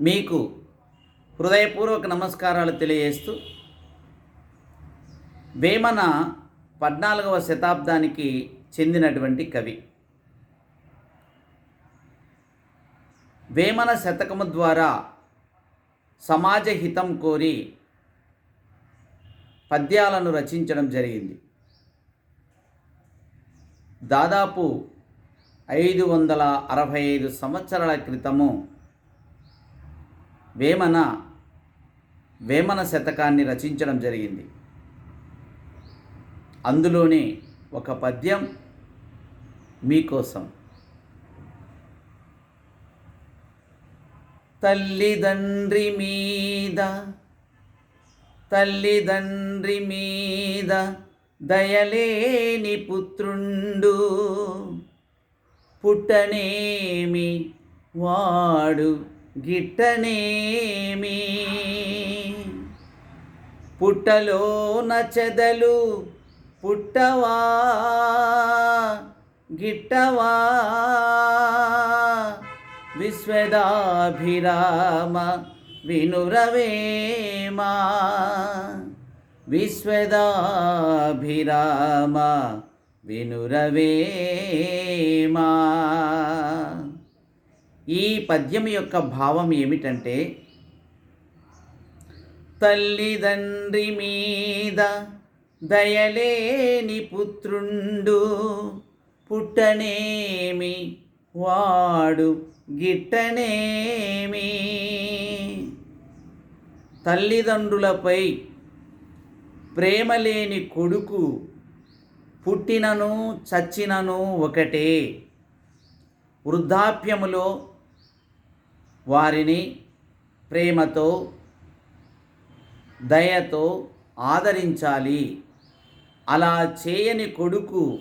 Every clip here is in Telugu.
మీకు హృదయపూర్వక నమస్కారాలు తెలియజేస్తూ వేమన పద్నాలుగవ శతాబ్దానికి చెందినటువంటి కవి. వేమన శతకము ద్వారా సమాజ హితం కోరి పద్యాలను రచించడం జరిగింది. దాదాపు ఐదు వందల అరవై ఐదు సంవత్సరాల క్రితము వేమన వేమన శతకాన్ని రచించడం జరిగింది. అందులోని ఒక పద్యం మీకోసం. తల్లిదండ్రి మీద తల్లిదండ్రి మీద దయలేని పుత్రుండు పుట్టనేమి వాడు గిట్టనేమి? పుట్టలోన చెదలు పుట్టవా? గిట్టవా? విశ్వదాభిరామ వినురవేమా? విశ్వదాభిరామ వినురవేమా? ఈ పద్యం యొక్క భావం ఏమిటంటే తల్లిదండ్రి మీద దయలేని పుత్రుండు పుట్టనేమి వాడు గిట్టనేమి. తల్లిదండ్రులపై ప్రేమ లేని కొడుకు పుట్టినను చచ్చినను ఒకటే. వృద్ధాప్యములో వారిని ప్రేమతో దయతో ఆదరించాలి. అలా చేయని కొడుకు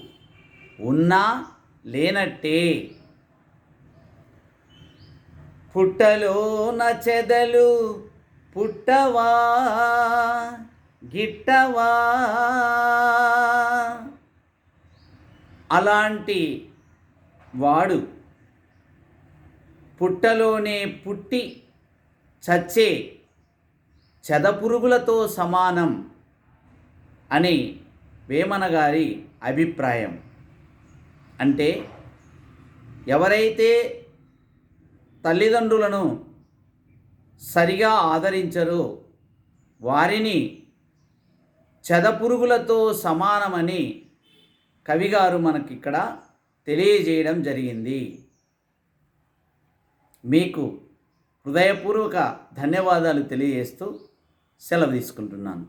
ఉన్నా లేనట్టే. పుట్టలోన చెదలు పుట్టవా గిట్టవా? అలాంటి వాడు పుట్టలోనే పుట్టి చచ్చే చెదపురుగులతో సమానం అని వేమన గారి అభిప్రాయం. అంటే ఎవరైతే తల్లిదండ్రులను సరిగా ఆదరించరో వారిని చెదపురుగులతో సమానమని కవిగారు మనకిక్కడ తెలియజేయడం జరిగింది. మీకు హృదయపూర్వక ధన్యవాదాలు తెలియజేస్తూ సెలవు తీసుకుంటున్నాను.